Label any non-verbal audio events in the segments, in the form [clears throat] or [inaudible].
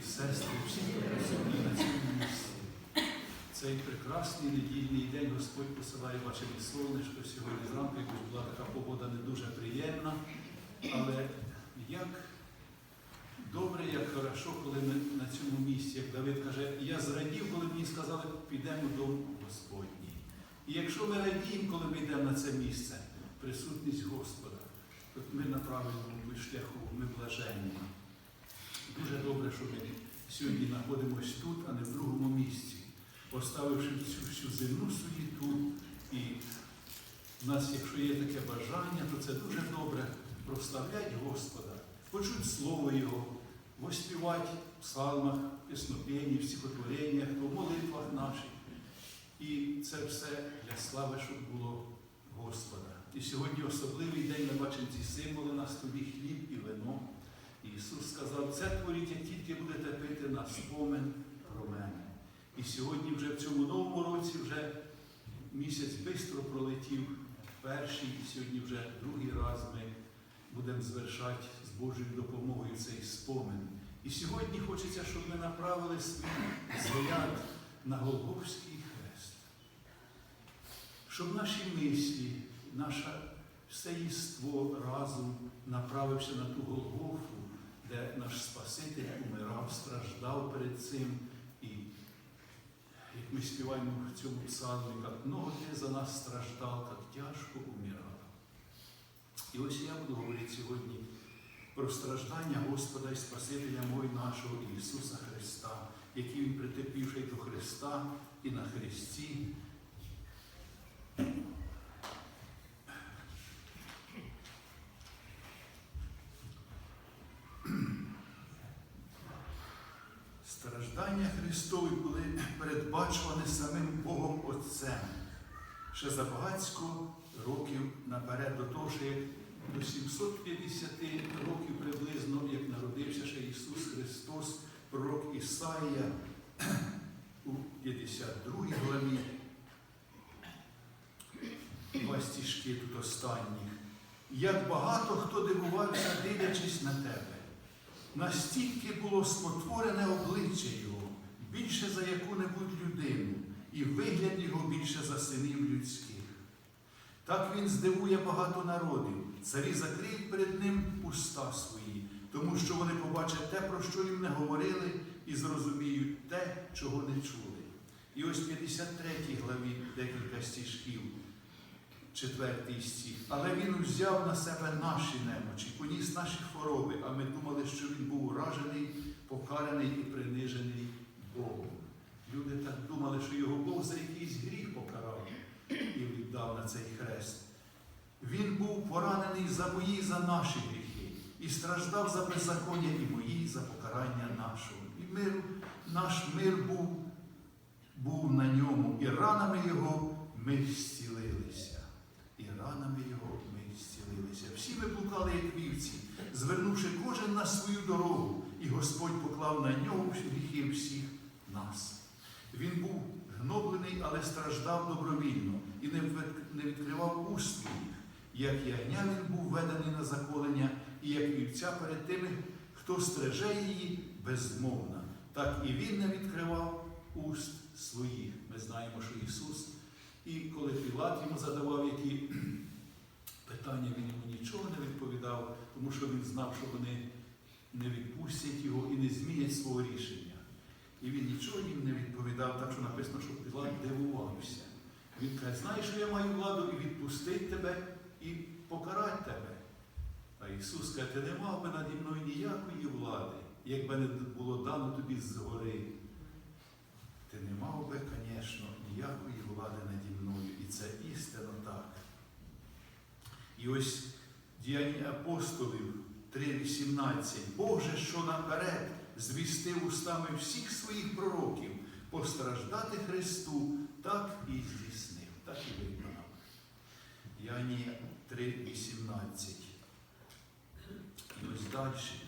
і сестри, всі, присутні на цьому місці. Цей прекрасний недільний день Господь посилає, бачимо сонечко. Сьогодні зранку якось була така погода не дуже приємна. Але як добре, як хорошо, коли ми на цьому місці, як Давид каже, я зрадів, коли мені сказали, підемо в дом Господній. І якщо ми радіємо, коли ми йдемо на це місце, присутність Господа, то ми на правильному шляху, ми блаженні. Дуже добре, що ми сьогодні знаходимося тут, а не в другому місці, поставивши цю всю земну суєту. І в нас, якщо є таке бажання, то це дуже добре прославляти Господа, почути Слово Його, воспівати в псалмах, піснопенні, в стихотвореннях, в молитвах наших. І це все для слави, щоб було Господа. І сьогодні особливий день ми бачимо ці символи на столі хліб і вино. Ісус сказав, це творіть, як тільки будете пити на спомин про мене. І сьогодні вже в цьому новому році вже місяць швидко пролетів перший, і сьогодні вже другий раз ми будемо звершати з Божою допомогою цей спомин. І сьогодні хочеться, щоб ми направили свій взгляд на Голгофський хрест. Щоб наші мислі, наше все єство разом направився на ту Голгофу, де наш Спаситель умирав, страждав перед цим. І як ми співаємо в цьому псалмі, як много за нас страждав, як тяжко умирав. І ось я буду говорити сьогодні про страждання Господа і Спасителя мой нашого Ісуса Христа, який Він притерпівши до Христа і на Христі. Страждання Христові були передбачувані самим Богом Отцем ще за багатько років наперед, до того, що як до 750 років приблизно, як народився ще Ісус Христос, пророк Ісаїя у 52 главі. Два стіжки тут останніх. Як багато хто дивувався, дивлячись на тебе. Настільки було спотворене обличчя Його, більше за яку-небудь людину, і вигляд його більше за синів людських. Так він здивує багато народів, царі закриють перед ним уста свої, тому що вони побачать те, про що їм не говорили, і зрозуміють те, чого не чули. І ось в 53 главі декілька стіжків, четвертий стих. Але він взяв на себе наші немочі, поніс наші хвороби, а ми думали, що він був уражений, покараний і принижений Богом. Люди так думали, що його Бог за якийсь гріх покарав і віддав на цей хрест. Він був поранений за мої, за наші гріхи, і страждав за беззаконня і мої, за покарання нашого. Мир, наш мир був, був на ньому, і ранами його ми зцілилися. І ранами його ми зцілилися. Всі ми блукали, як вівці, звернувши кожен на свою дорогу, і Господь поклав на нього гріхи всіх нас. Він був гноблений, але страждав добровільно і не відкривав своїх. Як ягня він був ведений на заколення, і як вівця перед тими, хто стреже її безмовна. Так і він не відкривав уст своїх. Ми знаємо, що Ісус, і коли Пілат йому задавав які [clears throat] питання, він йому нічого не відповідав, тому що він знав, що вони не відпустять його і не змінять свого рішення. І він нічого їм не відповідав, так що написано, що Пілат дивувався. Він каже, знаєш, що я маю владу і відпустити тебе, і покарати тебе. А Ісус каже, ти не мав би наді мною ніякої влади, якби не було дано тобі згори. Ти не мав би, звісно, ніякої влади наді мною. І це істинно так. І ось діяння апостолів 3.18. Боже, що наперед звістив устами всіх своїх пророків постраждати Христу, так і здійснив, так і виконав. Яні 3.18. І ось далі.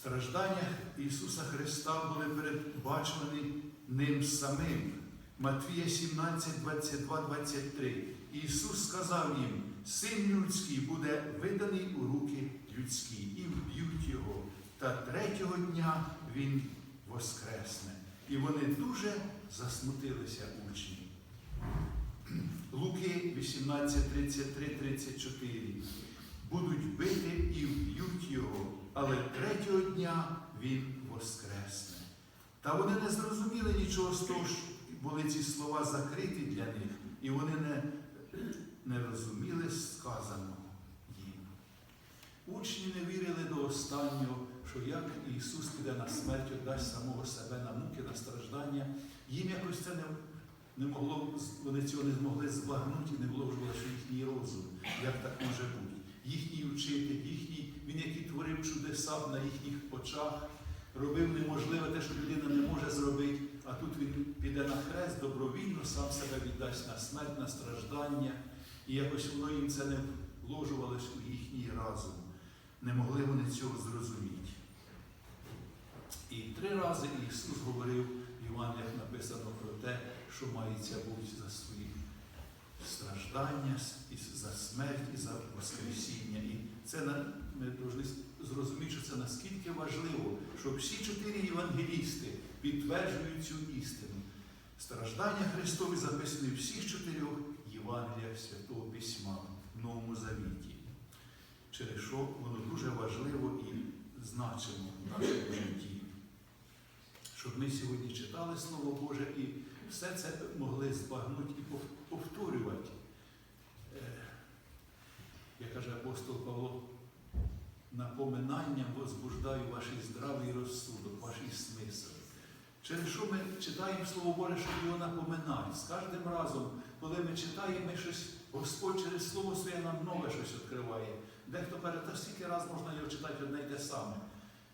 Страждання Ісуса Христа були передбачені ним самим. Матвія 17, 22, 23. Ісус сказав їм, син людський буде виданий у руки людські, і вб'ють його. Та третього дня Він воскресне. І вони дуже засмутилися учні. Луки 18, 33, 34. Будуть бити але третього дня він воскресне. Та вони не зрозуміли нічого з того, що були ці слова закриті для них, і вони не, не розуміли сказаного їм. Учні не вірили до останнього, що як Ісус піде на смерть, віддасть самого себе на муки, на страждання. Їм якось це не, не могло, вони цього не змогли збагнути і не вложували, їхній розум, як так може бути. Їхній учитель, їхній, він, який творив чудеса на їхніх очах, робив неможливе те, що людина не може зробити, а тут він піде на хрест, добровільно сам себе віддасть на смерть, на страждання. І якось воно їм це не вложувалось у їхній разум. Не могли вони цього зрозуміти. І три рази Ісус говорив в Івангеліях написано про те, що мається бути за свої страждання, за смерть, і за Воскресіння. І це ми повинні зрозуміти, що це наскільки важливо, що всі чотири євангелісти підтверджують цю істину. Страждання Христові записані в всіх чотирьох Євангеліях Святого Письма в Новому Завіті, через що воно дуже важливо і значимо в нашому житті. Щоб ми сьогодні читали Слово Боже і все це могли збагнути і повторювати. Е, Як каже апостол Павло, напоминанням возбуждаю ваш здравий розсудок, ваш смисл. Через що ми читаємо Слово Боже, щоб його напоминати. З кожним разом, коли ми читаємо, щось, Господь через Слово Своє нам нове щось відкриває. Дехто каже, та скільки раз можна його читати одне й те саме.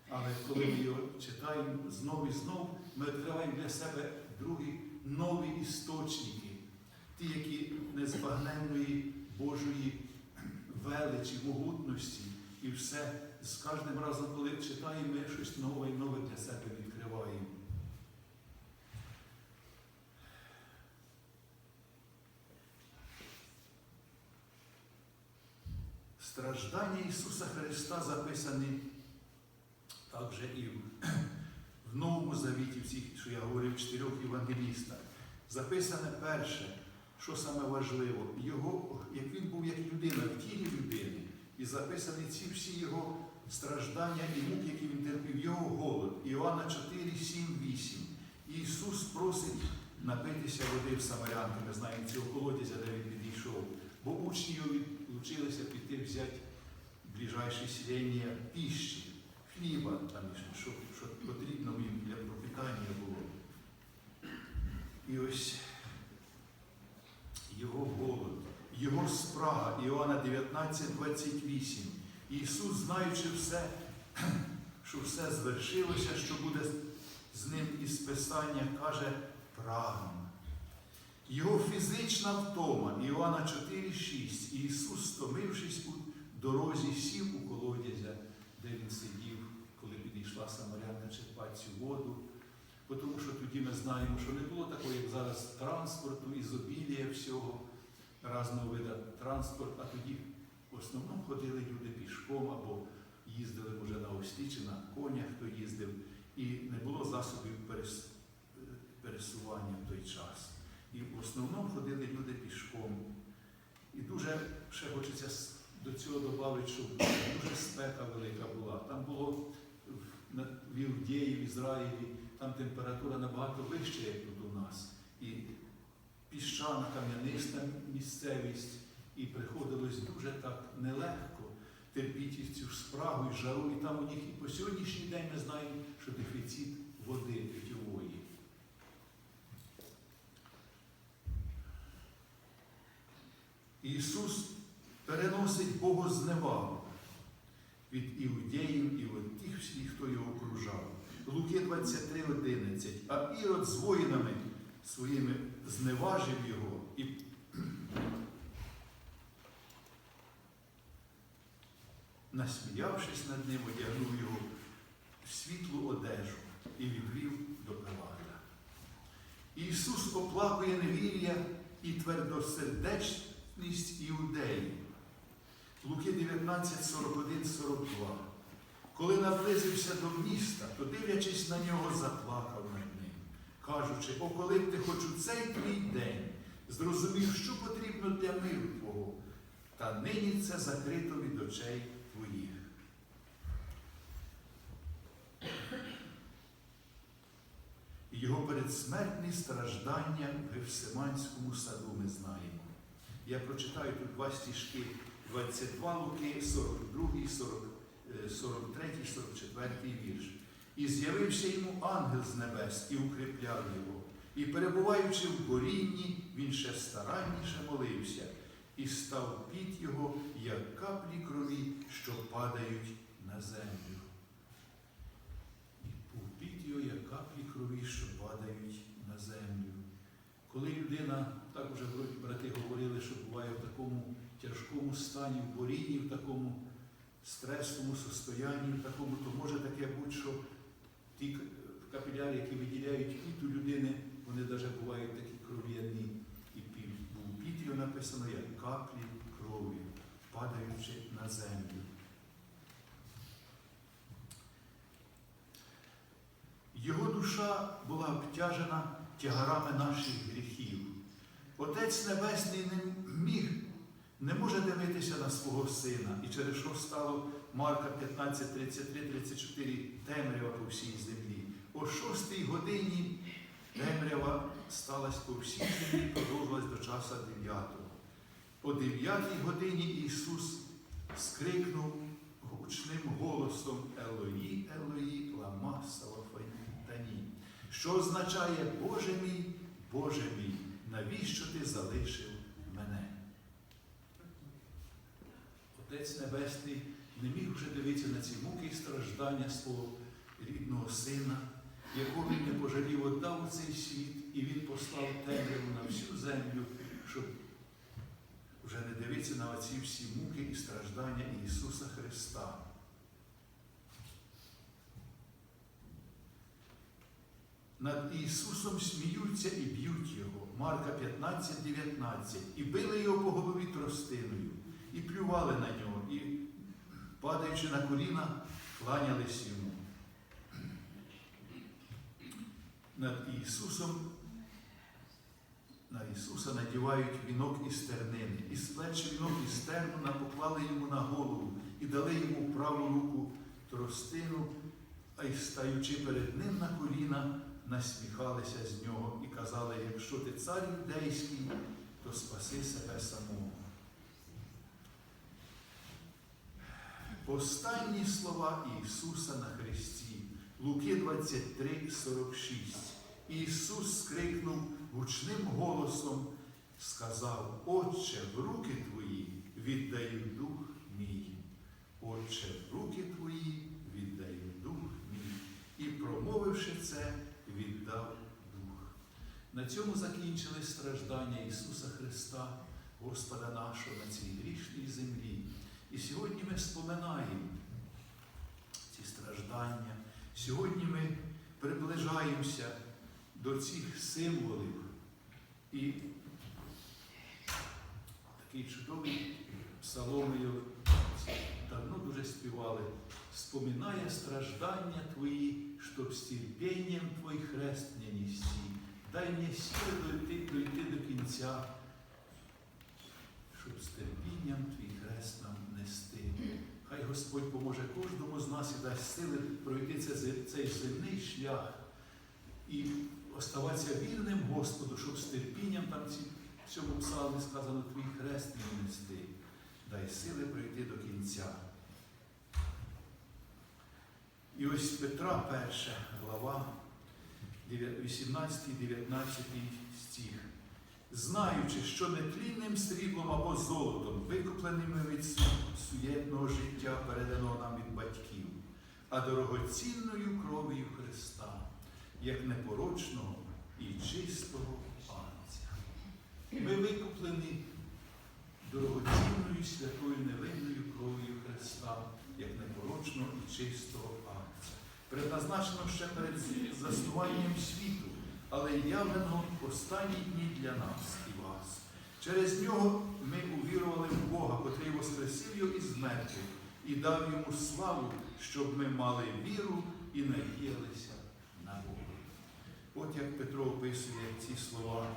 Але коли ми його читаємо знов і знов, ми відкриваємо для себе другі нові істочники, ті, які незбагненної Божої величі, могутності. І все з кожним разом, коли читаємо, щось нове і нове для себе відкриваємо. Страждання Ісуса Христа записані також і [clears throat] в, Новому Завіті, всіх, що я говорив, чотирьох євангелістах. Записане перше, що саме важливо, його, як він був як людина, в тілі людини, і записані ці всі його страждання і муки, які він терпів, його голод. Іоанна 4, 7, 8. Ісус просить напитися води в Самарянки, ми знаємо цього колодязя, де він підійшов. Бо учні його відлучилися піти взяти ближайше селення піщі, хліба, там, що, що потрібно їм для пропитання було. І ось його голод, його спрага, Іоанна 19, 28. Ісус, знаючи все, [clears throat] що все звершилося, що буде з ним із Писання, каже прагну. Його фізична втома, Іоанна 4,6. Ісус, стомившись у дорозі, сів у колодязя, де він сидів, коли підійшла Самарянка черпати цю воду. Тому що тоді ми знаємо, що не було такого, як зараз транспорту, ізобілія всього, разного вида транспорт, а тоді в основному ходили люди пішком або їздили може на ослі чи на конях, хто їздив, і не було засобів перес- пересування в той час. І в основному ходили люди пішком. І дуже ще хочеться до цього додати, що дуже спека велика була. Там було в- в в Ізраїлі, там температура набагато вища, як тут у нас. І піщана, кам'яниста місцевість, і приходилось дуже так нелегко терпіти цю спрагу і жару. І там у них і по сьогоднішній день ми знаємо, що дефіцит води питьової. Ісус переносить Богозневагу від іудеїв і від тих всіх, хто його окружав. Луки 23,11. А Ірод з воїнами своїми зневажив його і насміявшись над ним, одягнув його в світлу одежу і відвів до Пилата. Ісус оплакує невір'я і твердосердечність іудеїв. Луки 19, 41, 42. Коли наблизився до міста, то, дивлячись на нього, заплакав над ним, кажучи, о, коли б ти хоч у цей твій день зрозумів, що потрібно для миру Твого, та нині це закрито від очей Його передсмертні страждання в Гефсиманському саду ми знаємо. Я прочитаю тут два стіжки 22 Луки, 42, 40, е, 43, 44 вірш. І з'явився йому ангел з небес і укріпляв його. І перебуваючи в борінні, він ще старанніше молився, і став під його, як каплі крові, що падають на землю. І був під його, як каплі крові, що падають. Коли людина, так вроді брати говорили, що буває в такому тяжкому стані, в борінні, в такому стресовому состоянні, в такому, то може таке бути, що ті капіляри, які виділяють піт у людини, вони навіть бувають такі кров'яні. І під його написано, як каплі крові, падаючи на землю. Його душа була обтяжена тягарами наших гріхів. Отець Небесний не міг, не може дивитися на свого сина, і через що стало Марка 15, 33, 34 темрява по всій землі. О шостій годині темрява сталася по всій землі, продовжилась до часу дев'ятого. О дев'ятій годині Ісус скрикнув гучним голосом Елої, Елої, лама Савафані, що означає Боже мій, Боже мій, навіщо ти залишив мене? Отець Небесний не міг вже дивитися на ці муки і страждання свого рідного сина, якого він не пожалів, віддав у цей світ, і він послав темряву на всю землю, щоб вже не дивитися на оці всі муки і страждання Ісуса Христа. Над Ісусом сміються і б'ють Його. Марка 15, 19. І били його по голові тростиною, і плювали на нього, і, падаючи на коліна, кланялись йому. Над Ісусом на Ісуса надівають вінок із тернини, і з вінок із терну поклали йому на голову і дали йому в праву руку тростину, а й стаючи перед ним на коліна, насміхалися з нього і казали, якщо ти цар юдейський, то спаси себе самого. Останні слова Ісуса на Христі. Луки 23, 46. Ісус скрикнув гучним голосом, сказав, Отче, в руки твої віддаю дух мій. Отче, в руки твої віддаю дух мій. І, промовивши це, віддав дух. На цьому закінчили страждання Ісуса Христа, Господа нашого на цій грішній землі. І сьогодні ми споминаємо ці страждання. Сьогодні ми приближаємося до цих символів. І такий чудовий псаломою давно дуже співали. Споминає страждання Твої, щоб з терпінням Твой хрест не нести. Дай мені сили дойти, дойти до кінця, щоб з терпінням Твій хрест нам нести. Хай Господь поможе кожному з нас і дасть сили пройти цей, земний шлях і оставатися вірним Господу, щоб з терпінням там в цьому псалмі сказано Твій хрест не нести. Дай сили пройти до кінця. І ось Петра, перша глава, 18-19 стих. Знаючи, що нетлінним сріблом або золотом, викупленими від суєтного життя, переданого нам від батьків, а дорогоцінною кров'ю Христа, як непорочного і чистого Анця. Ми викуплені дорогоцінною святою невинною кров'ю Христа, як непорочного і чистого. Предназначено ще перед заснуванням світу, але явлено останні дні для нас і вас. Через нього ми увірували в Бога, котрий воскресив його із мертвих і дав йому славу, щоб ми мали віру і надіялися на Бога. От як Петро описує ці слова.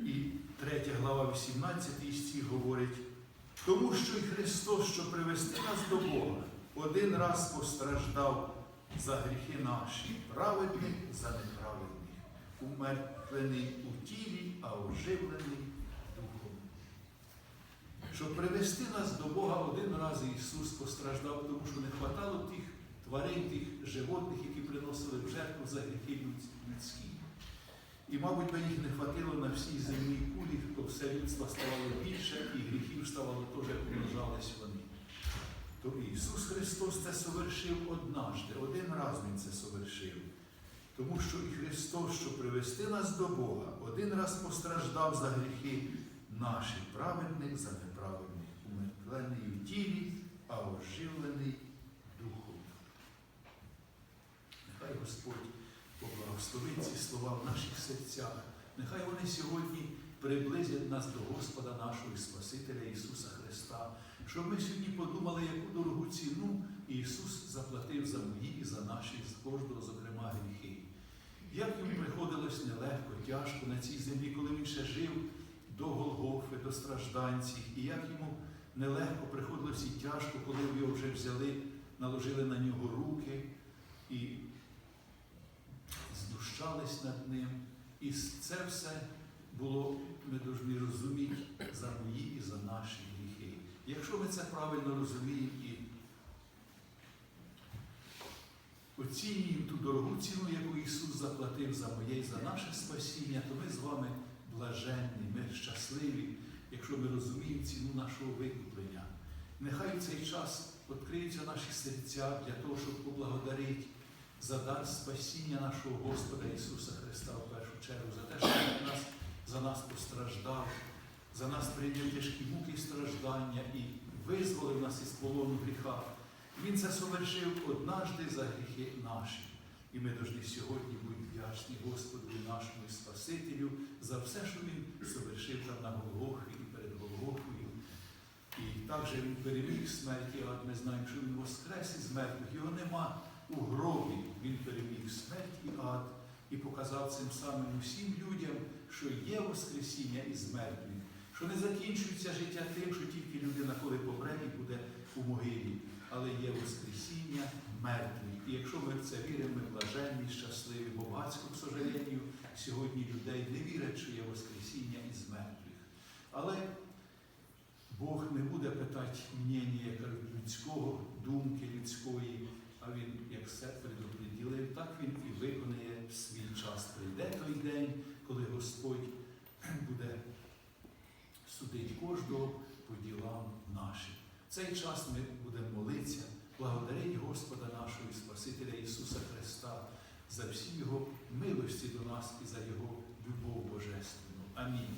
І третя глава, 18 стих говорить, тому що і Христос, щоб привести нас до Бога, один раз постраждав за гріхи наші, праведних за неправедних, умертвений у тілі, а оживлений духом. Щоб привести нас до Бога один раз Ісус постраждав, тому що не хватало тих тварин, тих животних, які приносили в жертву за гріхи людські. І, мабуть, би їх не хватило на всій земній кулі, то все людство ставало більше, і гріхів ставало теж умножались вони. То Ісус Христос це совершив однажди, один раз Він це совершив. Тому що і Христос, щоб привести нас до Бога, один раз постраждав за гріхи наші, праведних за неправедних, умертвлений у тілі, а оживлений духом. Нехай Господь поблагословить ці слова в наших серцях. Нехай вони сьогодні приблизять нас до Господа нашого і Спасителя Ісуса Христа, щоб ми сьогодні подумали, яку дорогу ціну Ісус заплатив за мої і за наші, з кожного, зокрема, гріхи. Як йому приходилось нелегко, тяжко на цій землі, коли він ще жив до Голгофи, до стражданців, і як йому нелегко приходилось і тяжко, коли його вже взяли, наложили на нього руки і знущались над ним. І це все було, ми повинні розуміти, за мої і за наші. Якщо ми це правильно розуміємо і оцінюємо ту дорогу ціну, яку Ісус заплатив за моє і за наше спасіння, то ми з вами блаженні, ми щасливі, якщо ми розуміємо ціну нашого викуплення. Нехай в цей час відкриються наші серця для того, щоб поблагодарити за дар спасіння нашого Господа Ісуса Христа в першу чергу, за те, що Він нас, за нас постраждав, за нас прийняв тяжкі муки і страждання і визволив нас із полону гріха. Він це совершив однажди за гріхи наші. І ми повинні сьогодні бути вдячні Господу нашому Спасителю за все, що Він совершив там на Голгофі і перед Голгофою. І також він переміг смерть, ад. Ми знаємо, що він воскрес із мертвих. Його нема у гробі. Він переміг смерть і ад і показав цим самим усім людям, що є Воскресіння із мертвих, що не закінчується життя тим, що тільки людина, коли помре, і буде у могилі, але є Воскресіння мертвих. І якщо ми в це віримо, ми блаженні, щасливі, бо багатько, к сожалению, сьогодні людей не вірять, що є Воскресіння із мертвих. Але Бог не буде питати мнення як людського, думки людської, а Він як все предоприділив, так Він і виконає свій час. Прийде той день, коли Господь буде судити кожного по ділам нашим. В цей час ми будемо молитися, благодарити Господа нашого і Спасителя Ісуса Христа за всі Його милості до нас і за Його любов божественну. Амінь.